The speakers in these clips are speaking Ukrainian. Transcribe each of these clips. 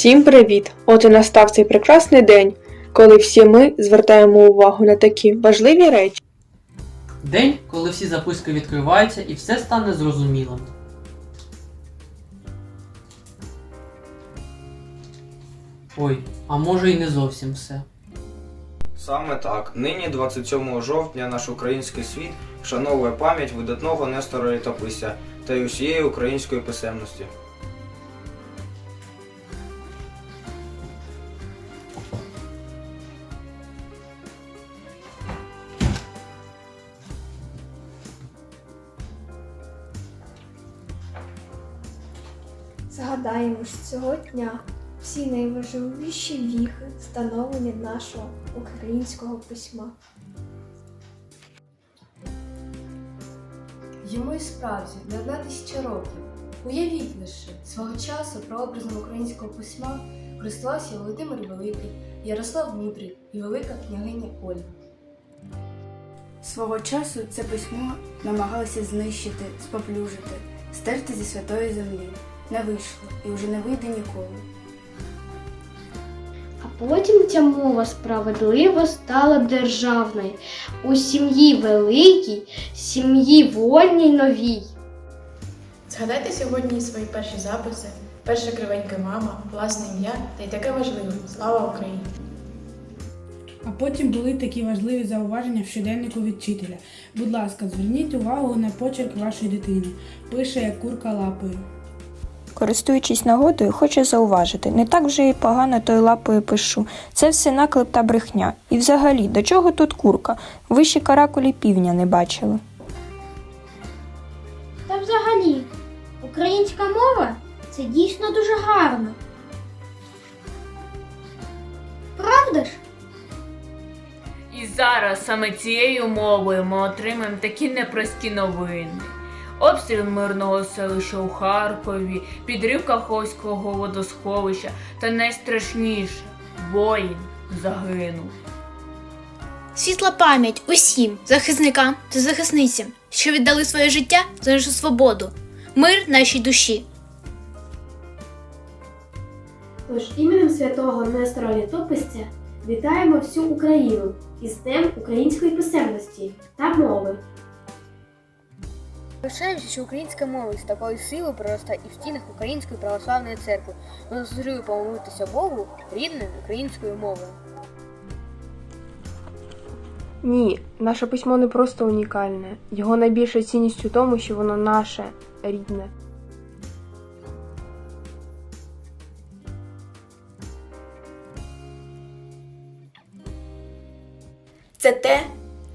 Всім привіт! От і настав цей прекрасний день, коли всі ми звертаємо увагу на такі важливі речі. День, коли всі записки відкриваються і все стане зрозумілим. Ой, а може і не зовсім все. Саме так. Нині, 27 жовтня, наш український світ вшановує пам'ять видатного Нестора Літописця та й усієї української писемності. Згадаємо ж цього дня всі найважливіші віхи становлення нашого українського письма. Йому і справді не одна тисяча років. Уявіть лише, свого часу прообразом українського письма користувався Володимир Великий, Ярослав Мудрий і Велика княгиня Ольга. Свого часу це письмо намагалися знищити, споплюжити, стерти зі святої землі. Не вийшло і вже не вийде ніколи. А потім ця мова справедливо стала державною у сім'ї великій, сім'ї вольній новій. Згадайте сьогодні свої перші записи, перша кривенька мама, власне ім'я та й таке важливе Слава Україні! А потім були такі важливі зауваження в щоденнику від вчителя. Будь ласка, зверніть увагу на почерк вашої дитини. Пише як курка лапою. Користуючись нагодою, хочу зауважити, не так вже і погано тою лапою пишу. Це все наклеп та брехня. І взагалі, до чого тут курка? Ви ще каракулі півня не бачили. Та взагалі, українська мова це дійсно дуже гарно. Правда ж? І зараз саме цією мовою ми отримаємо такі непрості новини. Обстріл мирного селища у Харкові, підрив Каховського водосховища та найстрашніше воїн загинув. Світла пам'ять усім захисникам та захисницям, що віддали своє життя за нашу свободу, мир нашій душі. Тож іменем святого Нестора Літописця вітаємо всю Україну із Днем української писемності та мови. Пишаємося, що українська мова з такою силою проростає і в стінах Української православної церкви. Ми заслужили помолитися Богу рідною українською мовою. Ні, наше письмо не просто унікальне. Його найбільша цінність у тому, що воно наше, рідне. Це те,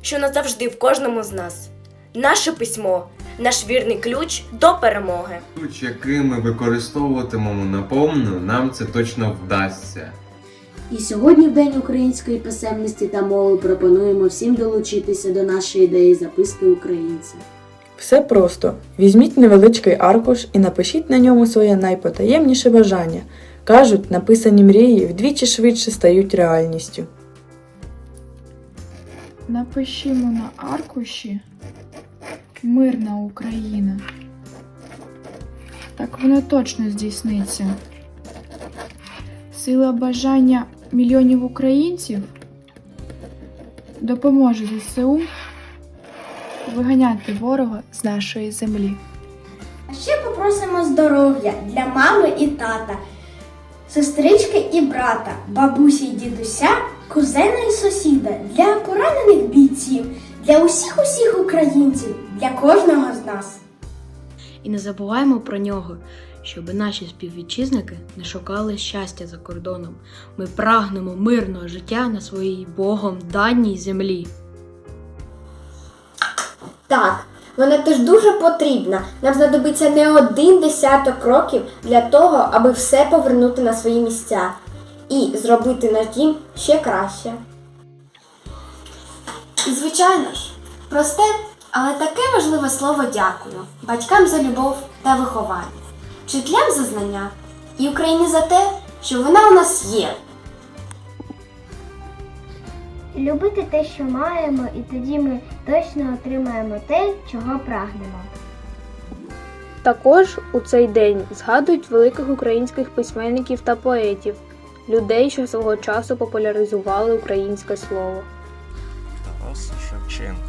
що назавжди в кожному з нас. Наше письмо, наш вірний ключ до перемоги. Ключ, який ми використовуватимемо наповну, нам це точно вдасться. І сьогодні, в День української писемності та мови, пропонуємо всім долучитися до нашої ідеї записки українця. Все просто. Візьміть невеличкий аркуш і напишіть на ньому своє найпотаємніше бажання. Кажуть, написані мрії вдвічі швидше стають реальністю. Напишімо на аркуші Мирна Україна. Так воно точно здійсниться. Сила бажання мільйонів українців допоможе ЗСУ виганяти ворога з нашої землі. А ще попросимо здоров'я для мами і тата, сестрички і брата, бабусі й дідуся, кузена і сусіда, для поранених бійців, для усіх усіх українців, для кожного з нас. І не забуваємо про нього, щоб наші співвітчизники не шукали щастя за кордоном. Ми прагнемо мирного життя на своїй Богом даній землі. Так, вона теж дуже потрібна. Нам знадобиться не один десяток років для того, аби все повернути на свої місця і зробити наш дім ще краще. І звичайно ж, просте, але таке важливе слово дякую батькам за любов та виховання, вчителям за знання і Україні за те, що вона у нас є. Любити те, що маємо, і тоді ми точно отримаємо те, чого прагнемо. Також у цей день згадують великих українських письменників та поетів, людей, що свого часу популяризували українське слово. Тарас Шевченко,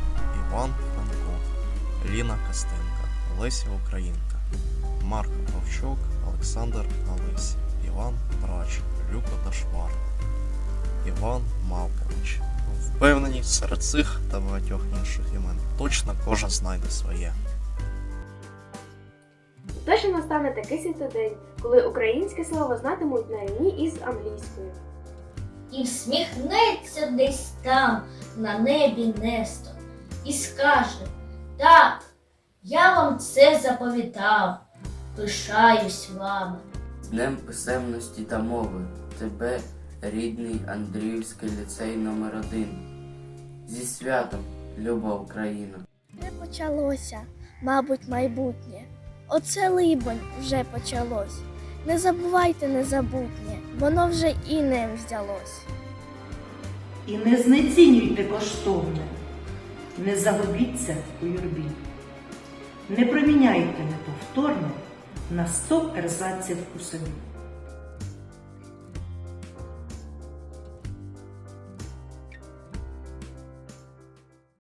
Іван Франко, Ліна Костенка, Леся Українка, Марк Павчук, Олександр Гались, Іван Брач, Люко Дашвар, Іван Малкович. Впевнені, серед цих та багатьох інших імен точно кожен знайде своє. Точно настане такий світодень, коли українське слово знатимуть на рівні із англійською. І всміхнеться десь там, на небі Нестор, і скаже: Так, я вам це заповідав, пишаюсь вами. З Днем писемності та мови тебе, рідний Андріївський ліцей номер 1 Зі святом, люба Україна! Не почалося, мабуть, майбутнє. Оце либонь вже почалось. Не забувайте незабутнє, воно вже і не взялось. І не знецінюйте коштовне, не загубіться у юрбі, не проміняйте неповторне на 100 ерзаців у собі.